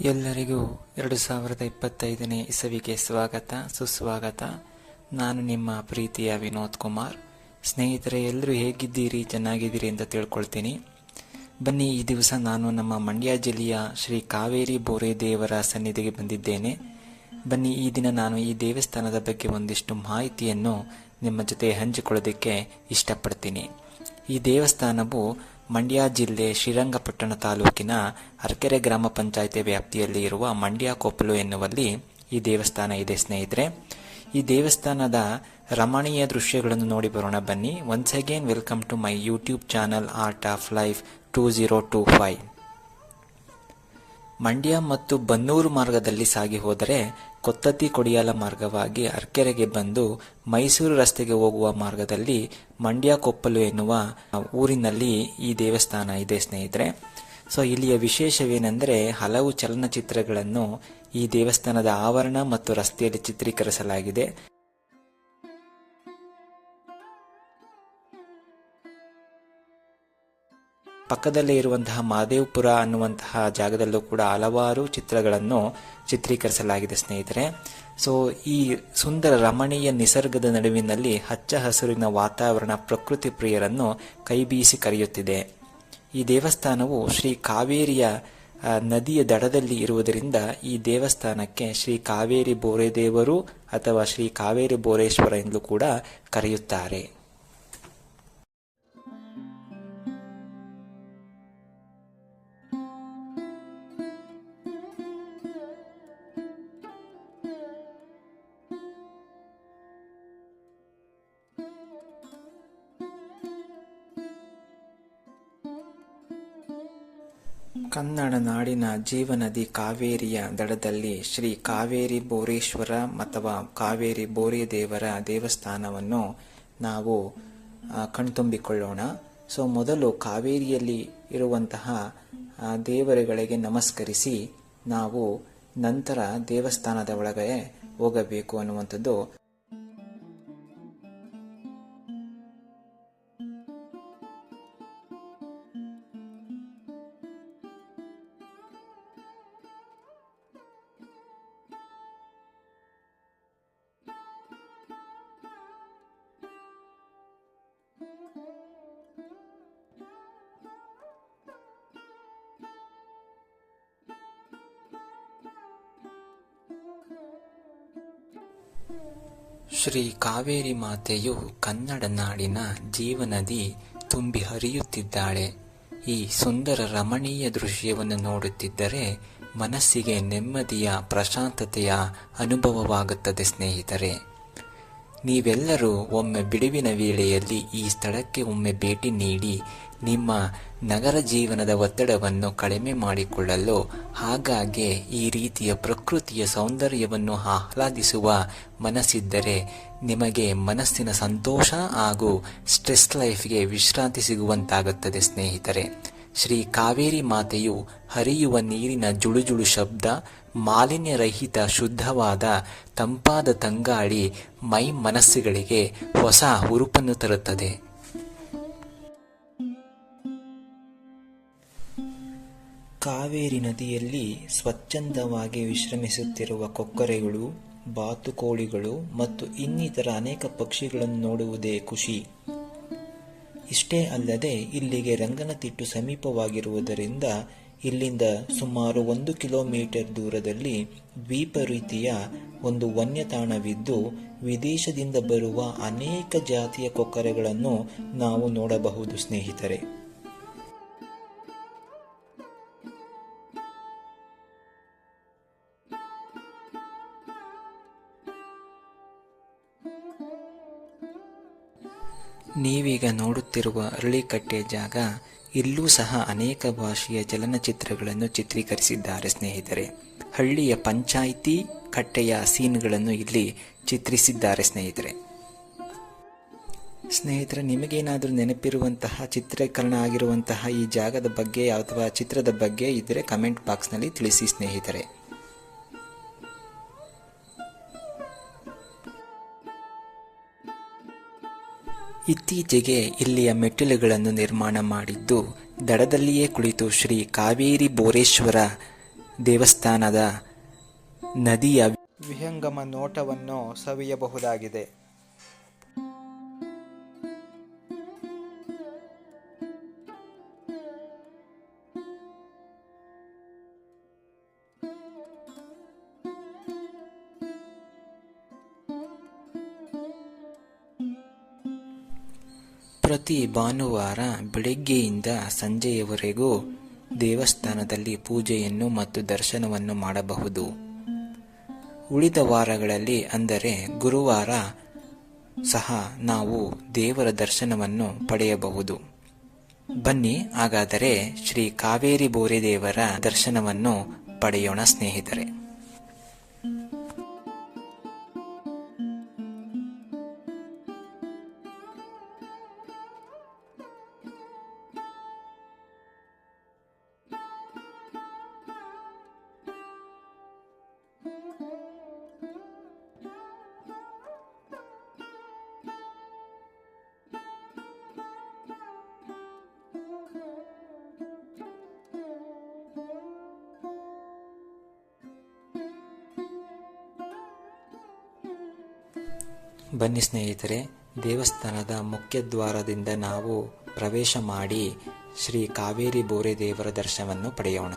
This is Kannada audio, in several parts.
ಎಲ್ಲರಿಗೂ ಎರಡು ಸಾವಿರದ ಇಪ್ಪತ್ತೈದನೇ ಇಸವಿಗೆ ಸ್ವಾಗತ, ಸುಸ್ವಾಗತ. ನಾನು ನಿಮ್ಮ ಪ್ರೀತಿಯ ವಿನೋದ್ ಕುಮಾರ್. ಸ್ನೇಹಿತರೆ, ಎಲ್ಲರೂ ಹೇಗಿದ್ದೀರಿ, ಚೆನ್ನಾಗಿದ್ದೀರಿ ಅಂತ ತಿಳ್ಕೊಳ್ತೀನಿ. ಬನ್ನಿ, ಈ ದಿವಸ ನಾನು ನಮ್ಮ ಮಂಡ್ಯ ಜಿಲ್ಲೆಯ ಶ್ರೀ ಕಾವೇರಿ ಬೋರೆ ದೇವರ ಸನ್ನಿಧಿಗೆ ಬಂದಿದ್ದೇನೆ. ಬನ್ನಿ, ಈ ದಿನ ನಾನು ಈ ದೇವಸ್ಥಾನದ ಬಗ್ಗೆ ಒಂದಿಷ್ಟು ಮಾಹಿತಿಯನ್ನು ನಿಮ್ಮ ಜೊತೆ ಹಂಚಿಕೊಳ್ಳೋದಕ್ಕೆ ಇಷ್ಟಪಡ್ತೀನಿ. ಈ ದೇವಸ್ಥಾನವು ಮಂಡ್ಯ ಜಿಲ್ಲೆ ಶ್ರೀರಂಗಪಟ್ಟಣ ತಾಲೂಕಿನ ಅರಕೆರೆ ಗ್ರಾಮ ಪಂಚಾಯಿತಿ ವ್ಯಾಪ್ತಿಯಲ್ಲಿ ಇರುವ ಮಂಡ್ಯ ಕೊಪ್ಪಲು ಎನ್ನುವಲ್ಲಿ ಈ ದೇವಸ್ಥಾನ ಇದೆ, ಸ್ನೇಹಿತರೆ. ಈ ದೇವಸ್ಥಾನದ ರಮಣೀಯ ದೃಶ್ಯಗಳನ್ನು ನೋಡಿ ಬರೋಣ. ಬನ್ನಿ. Once again welcome to my YouTube channel art of life two zero two five Mandya ಮತ್ತು ಬನ್ನೂರು ಮಾರ್ಗದಲ್ಲಿ ಸಾಗಿ ಹೋದರೆ ಕೊತ್ತತ್ತಿ ಕೊಡಿಯಾಲ ಮಾರ್ಗವಾಗಿ ಅರ್ಕೆರೆಗೆ ಬಂದು ಮೈಸೂರು ರಸ್ತೆಗೆ ಹೋಗುವ ಮಾರ್ಗದಲ್ಲಿ ಮಂಡ್ಯ ಕೊಪ್ಪಲು ಎನ್ನುವ ಊರಿನಲ್ಲಿ ಈ ದೇವಸ್ಥಾನ ಇದೆ, ಸ್ನೇಹಿತರೆ. ಸೊ, ಇಲ್ಲಿಯ ವಿಶೇಷವೇನೆಂದರೆ ಹಲವು ಚಲನಚಿತ್ರಗಳನ್ನು ಈ ದೇವಸ್ಥಾನದ ಆವರಣ ಮತ್ತು ರಸ್ತೆಯಲ್ಲಿ ಚಿತ್ರೀಕರಿಸಲಾಗಿದೆ. ಪಕ್ಕದಲ್ಲೇ ಇರುವಂತಹ ಮಹದೇವಪುರ ಅನ್ನುವಂತಹ ಜಾಗದಲ್ಲೂ ಕೂಡ ಹಲವಾರು ಚಿತ್ರಗಳನ್ನು ಚಿತ್ರೀಕರಿಸಲಾಗಿದೆ ಸ್ನೇಹಿತರೆ. ಸೊ ಈ ಸುಂದರ ರಮಣೀಯ ನಿಸರ್ಗದ ನಡುವಿನಲ್ಲಿ ಹಚ್ಚ ಹಸಿರಿನ ವಾತಾವರಣ ಪ್ರಕೃತಿ ಪ್ರಿಯರನ್ನು ಕೈಬೀಸಿ ಕರೆಯುತ್ತಿದೆ. ಈ ದೇವಸ್ಥಾನವು ಶ್ರೀ ಕಾವೇರಿಯ ನದಿಯ ದಡದಲ್ಲಿ ಇರುವುದರಿಂದ ಈ ದೇವಸ್ಥಾನಕ್ಕೆ ಶ್ರೀ ಕಾವೇರಿ ಬೋರೆದೇವರು ಅಥವಾ ಶ್ರೀ ಕಾವೇರಿ ಬೋರೇಶ್ವರ ಎಂದು ಕೂಡ ಕರೆಯುತ್ತಾರೆ. ನಾಡಿನ ಜೀವನದಿ ಕಾವೇರಿಯ ದಡದಲ್ಲಿ ಶ್ರೀ ಕಾವೇರಿ ಬೋರೇಶ್ವರ ಅಥವಾ ಕಾವೇರಿ ಬೋರಿ ದೇವರ ದೇವಸ್ಥಾನವನ್ನು ನಾವು ಕಣ್ತುಂಬಿಕೊಳ್ಳೋಣ. ಸೊ, ಮೊದಲು ಕಾವೇರಿಯಲ್ಲಿ ಇರುವಂತಹ ದೇವರುಗಳಿಗೆ ನಮಸ್ಕರಿಸಿ ನಾವು ನಂತರ ದೇವಸ್ಥಾನದ ಒಳಗೆ ಹೋಗಬೇಕು ಅನ್ನುವಂಥದ್ದು ಶ್ರೀ ಕಾವೇರಿ ಮಾತೆಯು ಕನ್ನಡ ನಾಡಿನ ಜೀವನದಿ ತುಂಬಿ ಹರಿಯುತ್ತಿದ್ದಾಳೆ. ಈ ಸುಂದರ ರಮಣೀಯ ದೃಶ್ಯವನ್ನು ನೋಡುತ್ತಿದ್ದರೆ ಮನಸ್ಸಿಗೆ ನೆಮ್ಮದಿಯ ಪ್ರಶಾಂತತೆಯ ಅನುಭವವಾಗುತ್ತದೆ ಸ್ನೇಹಿತರೆ. ನೀವೆಲ್ಲರೂ ಒಮ್ಮೆ ಬಿಡುವಿನ ವೇಳೆಯಲ್ಲಿ ಈ ಸ್ಥಳಕ್ಕೆ ಒಮ್ಮೆ ಭೇಟಿ ನೀಡಿ ನಿಮ್ಮ ನಗರ ಜೀವನದ ಒತ್ತಡವನ್ನು ಕಡಿಮೆ ಮಾಡಿಕೊಳ್ಳಲು ಹಾಗಾಗಿ ಈ ರೀತಿಯ ಪ್ರಕೃತಿಯ ಸೌಂದರ್ಯವನ್ನು ಆಹ್ಲಾದಿಸುವ ಮನಸ್ಸಿದ್ದರೆ ನಿಮಗೆ ಮನಸ್ಸಿನ ಸಂತೋಷ ಹಾಗೂ ಸ್ಟ್ರೆಸ್ ಲೈಫ್ಗೆ ವಿಶ್ರಾಂತಿ ಸಿಗುವಂತಾಗುತ್ತದೆ, ಸ್ನೇಹಿತರೆ. ಶ್ರೀ ಕಾವೇರಿ ಮಾತೆಯು ಹರಿಯುವ ನೀರಿನ ಜುಳುಜುಳು ಶಬ್ದ, ಮಾಲಿನ್ಯರಹಿತ ಶುದ್ಧವಾದ ತಂಪಾದ ತಂಗಾಳಿ ಮೈ ಮನಸ್ಸುಗಳಿಗೆ ಹೊಸ ಹುರುಪನ್ನು ತರುತ್ತದೆ. ಕಾವೇರಿ ನದಿಯಲ್ಲಿ ಸ್ವಚ್ಛಂದವಾಗಿ ವಿಶ್ರಮಿಸುತ್ತಿರುವ ಕೊಕ್ಕರೆಗಳು, ಬಾತುಕೋಳಿಗಳು ಮತ್ತು ಇನ್ನಿತರ ಅನೇಕ ಪಕ್ಷಿಗಳನ್ನು ನೋಡುವುದೇ ಖುಷಿ. ಇಷ್ಟೇ ಅಲ್ಲದೆ ಇಲ್ಲಿಗೆ ರಂಗನತಿಟ್ಟು ಸಮೀಪವಾಗಿರುವುದರಿಂದ ಇಲ್ಲಿಂದ ಸುಮಾರು ಒಂದು ಕಿಲೋಮೀಟರ್ ದೂರದಲ್ಲಿ ದ್ವೀಪ ರೀತಿಯ ಒಂದು ವನ್ಯತಾಣವಿದ್ದು, ವಿದೇಶದಿಂದ ಬರುವ ಅನೇಕ ಜಾತಿಯ ಕೊಕ್ಕರೆಗಳನ್ನು ನಾವು ನೋಡಬಹುದು ಸ್ನೇಹಿತರೆ. ನೀವೀಗ ನೋಡುತ್ತಿರುವ ಅರಳಿಕಟ್ಟೆ ಜಾಗ, ಇಲ್ಲೂ ಸಹ ಅನೇಕ ಭಾಷೆಯ ಚಲನಚಿತ್ರಗಳನ್ನು ಚಿತ್ರೀಕರಿಸಿದ್ದಾರೆ ಸ್ನೇಹಿತರೆ. ಹಳ್ಳಿಯ ಪಂಚಾಯಿತಿ ಕಟ್ಟೆಯ ಸೀನ್ಗಳನ್ನು ಇಲ್ಲಿ ಚಿತ್ರಿಸಿದ್ದಾರೆ ಸ್ನೇಹಿತರೆ. ಸ್ನೇಹಿತರೆ, ನಿಮಗೇನಾದರೂ ನೆನಪಿರುವಂತಹ, ಚಿತ್ರೀಕರಣ ಆಗಿರುವಂತಹ ಈ ಜಾಗದ ಬಗ್ಗೆ ಅಥವಾ ಚಿತ್ರದ ಬಗ್ಗೆ ಇದ್ದರೆ ಕಮೆಂಟ್ ಬಾಕ್ಸ್ನಲ್ಲಿ ತಿಳಿಸಿ ಸ್ನೇಹಿತರೆ. ಇತ್ತೀಚೆಗೆ ಇಲ್ಲಿಯ ಮೆಟ್ಟಿಲುಗಳನ್ನು ನಿರ್ಮಾಣ ಮಾಡಿದ್ದು, ದಡದಲ್ಲಿಯೇ ಕುಳಿತು ಶ್ರೀ ಕಾವೇರಿ ಬೋರೇಶ್ವರ ದೇವಸ್ಥಾನದ ನದಿಯ ವಿಹಂಗಮ ನೋಟವನ್ನು ಸವಿಯಬಹುದಾಗಿದೆ. ಪ್ರತಿ ಭಾನುವಾರ ಬೆಳಿಗ್ಗೆಯಿಂದ ಸಂಜೆಯವರೆಗೂ ದೇವಸ್ಥಾನದಲ್ಲಿ ಪೂಜೆಯನ್ನು ಮತ್ತು ದರ್ಶನವನ್ನು ಮಾಡಬಹುದು. ಉಳಿದ ವಾರಗಳಲ್ಲಿ ಅಂದರೆ ಗುರುವಾರ ಸಹ ನಾವು ದೇವರ ದರ್ಶನವನ್ನು ಪಡೆಯಬಹುದು. ಬನ್ನಿ, ಹಾಗಾದರೆ ಶ್ರೀ ಕಾವೇರಿ ಬೋರೆ ದೇವರ ದರ್ಶನವನ್ನು ಪಡೆಯೋಣ ಸ್ನೇಹಿತರೆ. ಬನ್ನಿ ಸ್ನೇಹಿತರೆ, ದೇವಸ್ಥಾನದ ಮುಖ್ಯ ದ್ವಾರದಿಂದ ನಾವು ಪ್ರವೇಶ ಮಾಡಿ ಶ್ರೀ ಕಾವೇರಿ ಬೋರೆ ದೇವರ ದರ್ಶನವನ್ನು ಪಡೆಯೋಣ.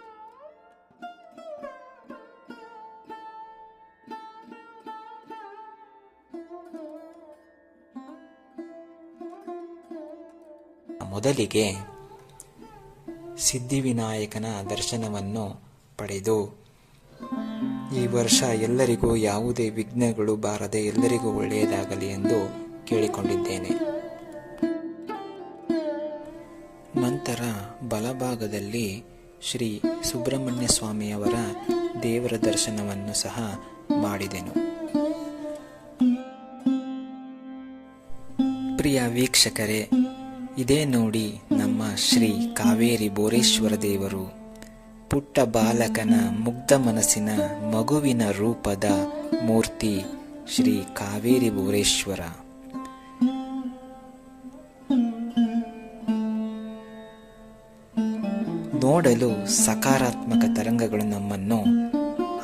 ಮೊದಲಿಗೆ ಸಿದ್ಧಿವಿನಾಯಕನ ದರ್ಶನವನ್ನು ಪಡೆದು ಈ ವರ್ಷ ಎಲ್ಲರಿಗೂ ಯಾವುದೇ ವಿಘ್ನಗಳು ಬಾರದೆ ಎಲ್ಲರಿಗೂ ಒಳ್ಳೆಯದಾಗಲಿ ಎಂದು ಕೇಳಿಕೊಂಡಿದ್ದೇನೆ. ನಂತರ ಬಲಭಾಗದಲ್ಲಿ ಶ್ರೀ ಸುಬ್ರಹ್ಮಣ್ಯ ಸ್ವಾಮಿಯವರ ದೇವರ ದರ್ಶನವನ್ನು ಸಹ ಮಾಡಿದೆನು. ಪ್ರಿಯ ವೀಕ್ಷಕರೇ, ಇದೇ ನೋಡಿ ನಮ್ಮ ಶ್ರೀ ಕಾವೇರಿ ಬೋರೇಶ್ವರ ದೇವರು ಪುಟ್ಟ ಬಾಲಕನ ಮುಗ್ಧ ಮನಸ್ಸಿನ ಮಗುವಿನ ರೂಪದ ಮೂರ್ತಿ ಶ್ರೀ ಕಾವೇರಿ ಬೋರೇಶ್ವರ ನೋಡಲು ಸಕಾರಾತ್ಮಕ ತರಂಗಗಳು ನಮ್ಮನ್ನು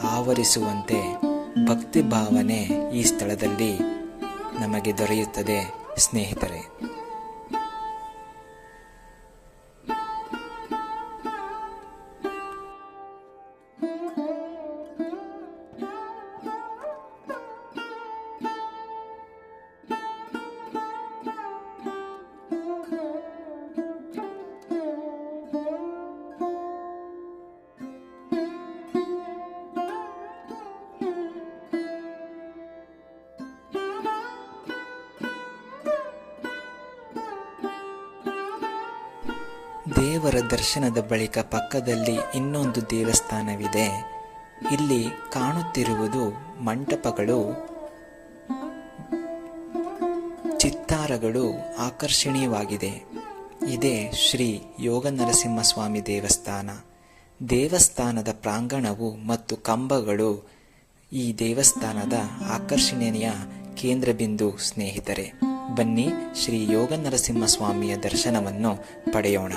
ಆವರಿಸುವಂತೆ ಭಕ್ತಿ ಭಾವನೆ ಈ ಸ್ಥಳದಲ್ಲಿ ನಮಗೆ ದೊರೆಯುತ್ತದೆ ಸ್ನೇಹಿತರೆ. ದರ್ಶನದ ಬಳಿಕ ಪಕ್ಕದಲ್ಲಿ ಇನ್ನೊಂದು ದೇವಸ್ಥಾನವಿದೆ. ಇಲ್ಲಿ ಕಾಣುತ್ತಿರುವುದು ಮಂಟಪಗಳು, ಚಿತ್ತಾರಗಳು ಆಕರ್ಷಣೀಯವಾಗಿದೆ. ಇದೇ ಶ್ರೀ ಯೋಗ ನರಸಿಂಹಸ್ವಾಮಿ ದೇವಸ್ಥಾನ. ದೇವಸ್ಥಾನದ ಪ್ರಾಂಗಣವು ಮತ್ತು ಕಂಬಗಳು ಈ ದೇವಸ್ಥಾನದ ಆಕರ್ಷಣೀಯ ಕೇಂದ್ರ ಬಿಂದು ಸ್ನೇಹಿತರೆ. ಬನ್ನಿ ಶ್ರೀ ಯೋಗ ನರಸಿಂಹಸ್ವಾಮಿಯ ದರ್ಶನವನ್ನು ಪಡೆಯೋಣ.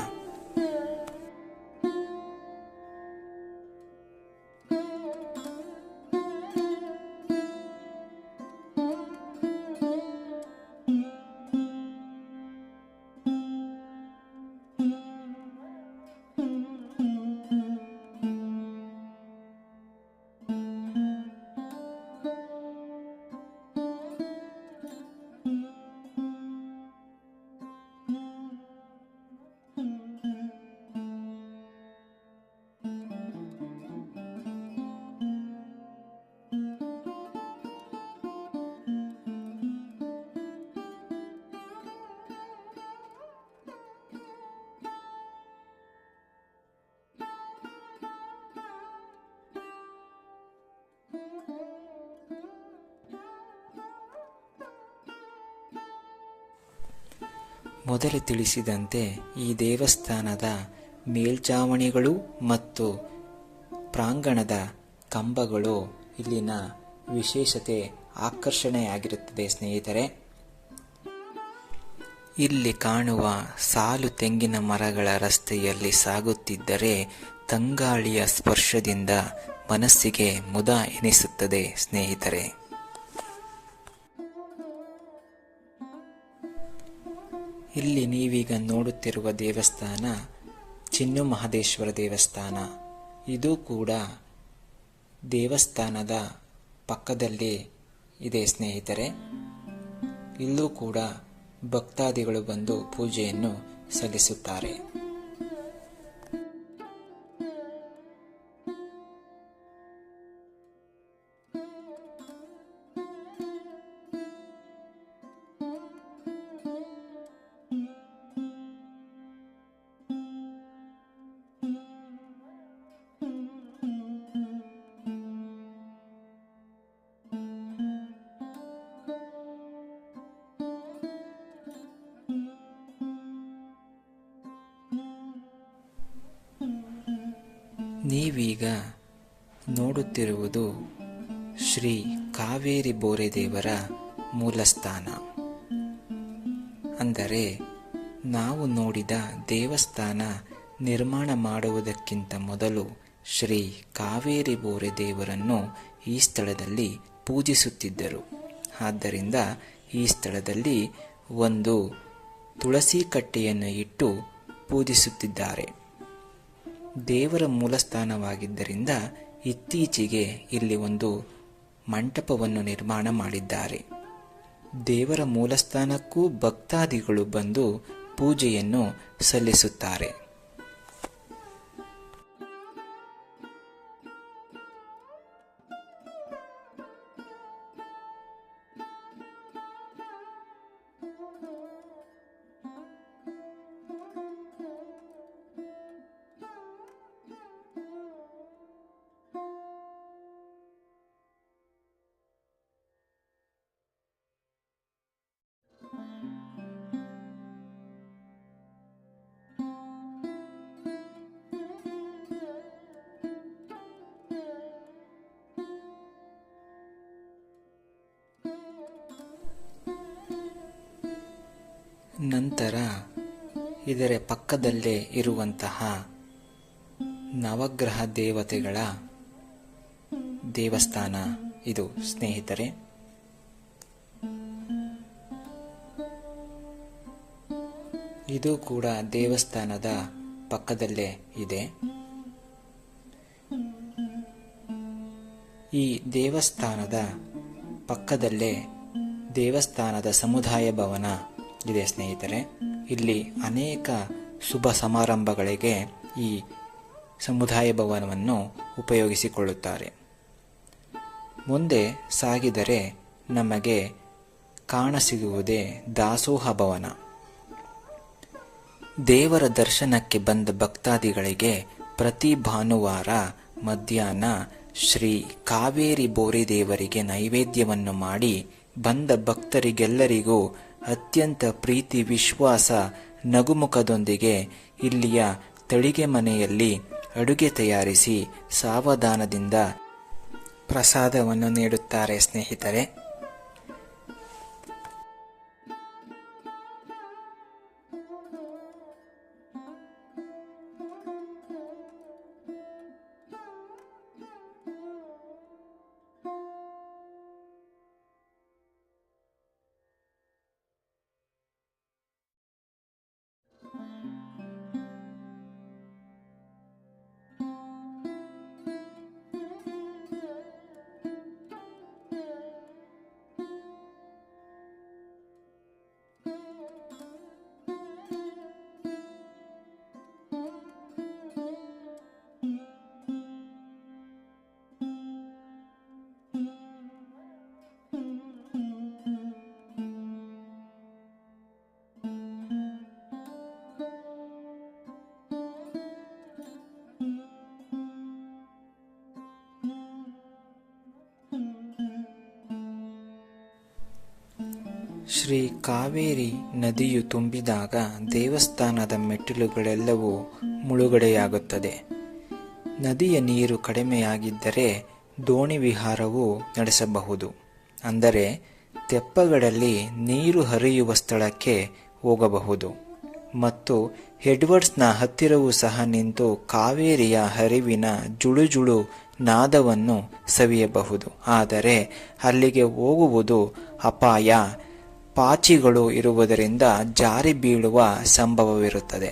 ಮೊದಲು ತಿಳಿಸಿದಂತೆ ಈ ದೇವಸ್ಥಾನದ ಮೇಲ್ಚಾವಣಿಗಳು ಮತ್ತು ಪ್ರಾಂಗಣದ ಕಂಬಗಳು ಇಲ್ಲಿನ ವಿಶೇಷತೆ ಆಕರ್ಷಣೆಯಾಗಿರುತ್ತದೆ, ಸ್ನೇಹಿತರೆ. ಇಲ್ಲಿ ಕಾಣುವ ಸಾಲು ತೆಂಗಿನ ಮರಗಳ ರಸ್ತೆಯಲ್ಲಿ ಸಾಗುತ್ತಿದ್ದರೆ ತಂಗಾಳಿಯ ಸ್ಪರ್ಶದಿಂದ ಮನಸ್ಸಿಗೆ ಮುದ ಎನಿಸುತ್ತದೆ, ಸ್ನೇಹಿತರೆ. ಇಲ್ಲಿ ನೀವೀಗ ನೋಡುತ್ತಿರುವ ದೇವಸ್ಥಾನ ಚಿನ್ನು ಮಹದೇಶ್ವರ ದೇವಸ್ಥಾನ. ಇದು ಕೂಡ ದೇವಸ್ಥಾನದ ಪಕ್ಕದಲ್ಲಿ ಇದೆ ಸ್ನೇಹಿತರೆ. ಇಲ್ಲೂ ಕೂಡ ಭಕ್ತಾದಿಗಳು ಬಂದು ಪೂಜೆಯನ್ನು ಸಲ್ಲಿಸುತ್ತಾರೆ. ಶ್ರೀ ಕಾವೇರಿ ಬೋರೆದೇವರ ಮೂಲಸ್ಥಾನ. ಅಂದರೆ ನಾವು ನೋಡಿದ ದೇವಸ್ಥಾನ ನಿರ್ಮಾಣ ಮಾಡುವುದಕ್ಕಿಂತ ಮೊದಲು ಶ್ರೀ ಕಾವೇರಿ ಬೋರೆ ದೇವರನ್ನು ಈ ಸ್ಥಳದಲ್ಲಿ ಪೂಜಿಸುತ್ತಿದ್ದರು. ಆದ್ದರಿಂದ ಈ ಸ್ಥಳದಲ್ಲಿ ಒಂದು ತುಳಸಿ ಕಟ್ಟೆಯನ್ನು ಇಟ್ಟು ಪೂಜಿಸುತ್ತಿದ್ದಾರೆ. ದೇವರ ಮೂಲಸ್ಥಾನವಾಗಿದ್ದರಿಂದ ಇತ್ತೀಚೆಗೆ ಇಲ್ಲಿ ಒಂದು ಮಂಟಪವನ್ನು ನಿರ್ಮಾಣ ಮಾಡಿದ್ದಾರೆ. ದೇವರ ಮೂಲಸ್ಥಾನಕ್ಕೂ ಭಕ್ತಾದಿಗಳು ಬಂದು ಪೂಜೆಯನ್ನು ಸಲ್ಲಿಸುತ್ತಾರೆ. ನಂತರ ಇದರ ಪಕ್ಕದಲ್ಲೇ ಇರುವಂತಹ ನವಗ್ರಹ ದೇವತೆಗಳ ದೇವಸ್ಥಾನ ಇದು, ಸ್ನೇಹಿತರೆ. ಇದು ಕೂಡ ದೇವಸ್ಥಾನದ ಪಕ್ಕದಲ್ಲೇ ಇದೆ. ಈ ದೇವಸ್ಥಾನದ ಪಕ್ಕದಲ್ಲೇ ದೇವಸ್ಥಾನದ ಸಮುದಾಯ ಭವನ ಇದೆ ಸ್ನೇಹಿತರೆ, ಇಲ್ಲಿ ಅನೇಕ ಶುಭ ಸಮಾರಂಭಗಳಿಗೆ ಈ ಸಮುದಾಯ ಭವನವನ್ನು ಉಪಯೋಗಿಸಿಕೊಳ್ಳುತ್ತಾರೆ. ಮುಂದೆ ಸಾಗಿದರೆ ನಮಗೆ ಕಾಣಸಿಗುವುದೇ ದಾಸೋಹ ಭವನ. ದೇವರ ದರ್ಶನಕ್ಕೆ ಬಂದ ಭಕ್ತಾದಿಗಳಿಗೆ ಪ್ರತಿ ಭಾನುವಾರ ಮಧ್ಯಾಹ್ನ ಶ್ರೀ ಕಾವೇರಿ ಬೋರಿ ದೇವರಿಗೆ ನೈವೇದ್ಯವನ್ನು ಮಾಡಿ ಬಂದ ಭಕ್ತರಿಗೆಲ್ಲರಿಗೂ ಅತ್ಯಂತ ಪ್ರೀತಿ ವಿಶ್ವಾಸ ನಗುಮುಖದೊಂದಿಗೆ ಇಲ್ಲಿಯ ತಳಿಗೆ ಮನೆಯಲ್ಲಿ ಅಡುಗೆ ತಯಾರಿಸಿ ಸಾವಧಾನದಿಂದ ಪ್ರಸಾದವನ್ನು ನೀಡುತ್ತಾರೆ ಸ್ನೇಹಿತರೆ. ಶ್ರೀ ಕಾವೇರಿ ನದಿಯು ತುಂಬಿದಾಗ ದೇವಸ್ಥಾನದ ಮೆಟ್ಟಿಲುಗಳೆಲ್ಲವೂ ಮುಳುಗಡೆಯಾಗುತ್ತದೆ. ನದಿಯ ನೀರು ಕಡಿಮೆಯಾಗಿದ್ದರೆ ದೋಣಿ ವಿಹಾರವು ನಡೆಸಬಹುದು. ಅಂದರೆ ತೆಪ್ಪಗಳಲ್ಲಿ ನೀರು ಹರಿಯುವ ಸ್ಥಳಕ್ಕೆ ಹೋಗಬಹುದು. ಮತ್ತು ಹೆಡ್ವರ್ಡ್ಸ್ನ ಹತ್ತಿರವೂ ಸಹ ನಿಂತು ಕಾವೇರಿಯ ಹರಿವಿನ ಜುಳುಜುಳು ನಾದವನ್ನು ಸವಿಯಬಹುದು. ಆದರೆ ಅಲ್ಲಿಗೆ ಹೋಗುವುದು ಅಪಾಯ. ಪಾಚಿಗಳು ಇರುವುದರಿಂದ ಜಾರಿ ಬೀಳುವ ಸಂಭವವಿರುತ್ತದೆ.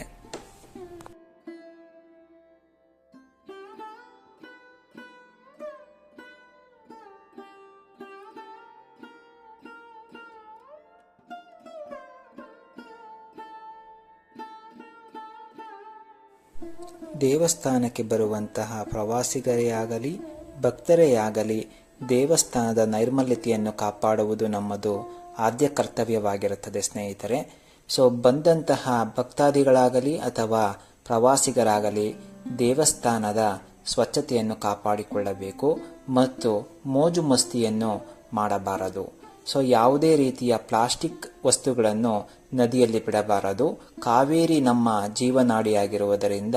ದೇವಸ್ಥಾನಕ್ಕೆ ಬರುವಂತಹ ಪ್ರವಾಸಿಗರೇ ಆಗಲಿ, ಭಕ್ತರೇ ಆಗಲಿ ದೇವಸ್ಥಾನದ ನೈರ್ಮಲ್ಯತೆಯನ್ನು ಕಾಪಾಡುವುದು ನಮ್ಮದು ಆದ್ಯ ಕರ್ತವ್ಯವಾಗಿರುತ್ತದೆ, ಸ್ನೇಹಿತರೆ. ಸೊ ಬಂದಂತಹ ಭಕ್ತಾದಿಗಳಾಗಲಿ ಅಥವಾ ಪ್ರವಾಸಿಗರಾಗಲಿ ದೇವಸ್ಥಾನದ ಸ್ವಚ್ಛತೆಯನ್ನು ಕಾಪಾಡಿಕೊಳ್ಳಬೇಕು ಮತ್ತು ಮೋಜು ಮಸ್ತಿಯನ್ನು ಮಾಡಬಾರದು. ಸೊ ಯಾವುದೇ ರೀತಿಯ ಪ್ಲಾಸ್ಟಿಕ್ ವಸ್ತುಗಳನ್ನು ನದಿಯಲ್ಲಿ ಬಿಡಬಾರದು. ಕಾವೇರಿ ನಮ್ಮ ಜೀವನಾಡಿಯಾಗಿರುವುದರಿಂದ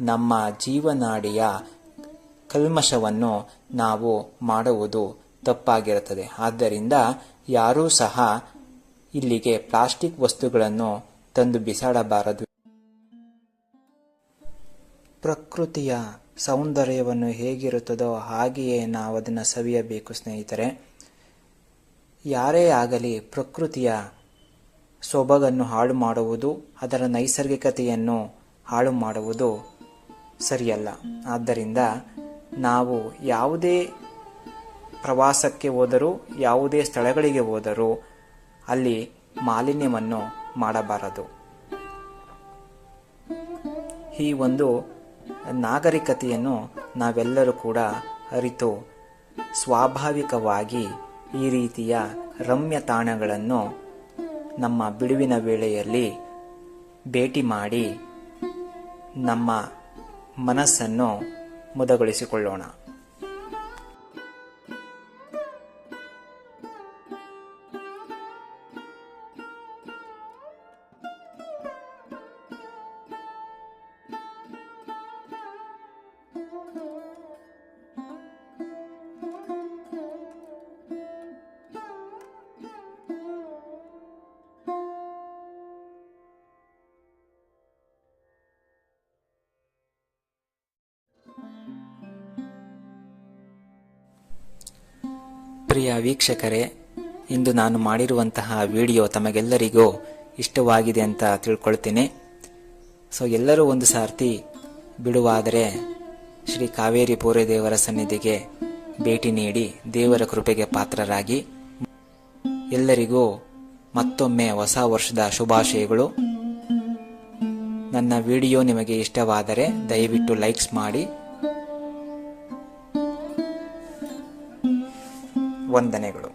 ನಮ್ಮ ಜೀವನಾಡಿಯ ಕಲ್ಮಶವನ್ನು ನಾವು ಮಾಡುವುದು ತಪ್ಪಾಗಿರುತ್ತದೆ. ಆದ್ದರಿಂದ ಯಾರೂ ಸಹ ಇಲ್ಲಿಗೆ ಪ್ಲಾಸ್ಟಿಕ್ ವಸ್ತುಗಳನ್ನು ತಂದು ಬಿಸಾಡಬಾರದು. ಪ್ರಕೃತಿಯ ಸೌಂದರ್ಯವನ್ನು ಹೇಗಿರುತ್ತದೋ ಹಾಗೆಯೇ ನಾವು ಅದನ್ನು ಸವಿಯಬೇಕು ಸ್ನೇಹಿತರೆ. ಯಾರೇ ಆಗಲಿ ಪ್ರಕೃತಿಯ ಸೊಬಗನ್ನು ಹಾಳು ಮಾಡುವುದು, ಅದರ ನೈಸರ್ಗಿಕತೆಯನ್ನು ಹಾಳು ಮಾಡುವುದು ಸರಿಯಲ್ಲ. ಆದ್ದರಿಂದ ನಾವು ಯಾವುದೇ ಪ್ರವಾಸಕ್ಕೆ ಹೋದರೂ, ಯಾವುದೇ ಸ್ಥಳಗಳಿಗೆ ಹೋದರೂ ಅಲ್ಲಿ ಮಾಲಿನ್ಯವನ್ನು ಮಾಡಬಾರದು. ಈ ಒಂದು ನಾಗರಿಕತೆಯನ್ನು ನಾವೆಲ್ಲರೂ ಕೂಡ ಅರಿತು ಸ್ವಾಭಾವಿಕವಾಗಿ ಈ ರೀತಿಯ ರಮ್ಯ ತಾಣಗಳನ್ನು ನಮ್ಮ ಬಿಡುವಿನ ವೇಳೆಯಲ್ಲಿ ಭೇಟಿ ಮಾಡಿ ನಮ್ಮ ಮನಸ್ಸನ್ನು ಮುದಗೊಳಿಸಿಕೊಳ್ಳೋಣ. ವೀಕ್ಷಕರೇ, ಇಂದು ನಾನು ಮಾಡಿರುವಂತಹ ವಿಡಿಯೋ ತಮಗೆಲ್ಲರಿಗೂ ಇಷ್ಟವಾಗಿದೆ ಅಂತ ತಿಳ್ಕೊಳ್ತೀನಿ. ಸೊ, ಎಲ್ಲರೂ ಒಂದು ಸಾರ್ತಿ ಬಿಡುವಾದರೆ ಶ್ರೀ ಕಾವೇರಿ ದೇವರ ಸನ್ನಿಧಿಗೆ ಭೇಟಿ ನೀಡಿ ದೇವರ ಕೃಪೆಗೆ ಪಾತ್ರರಾಗಿ. ಎಲ್ಲರಿಗೂ ಮತ್ತೊಮ್ಮೆ ಹೊಸ ವರ್ಷದ ಶುಭಾಶಯಗಳು. ನನ್ನ ವಿಡಿಯೋ ನಿಮಗೆ ಇಷ್ಟವಾದರೆ ದಯವಿಟ್ಟು ಲೈಕ್ಸ್ ಮಾಡಿ ವಂದನೆಗಳು.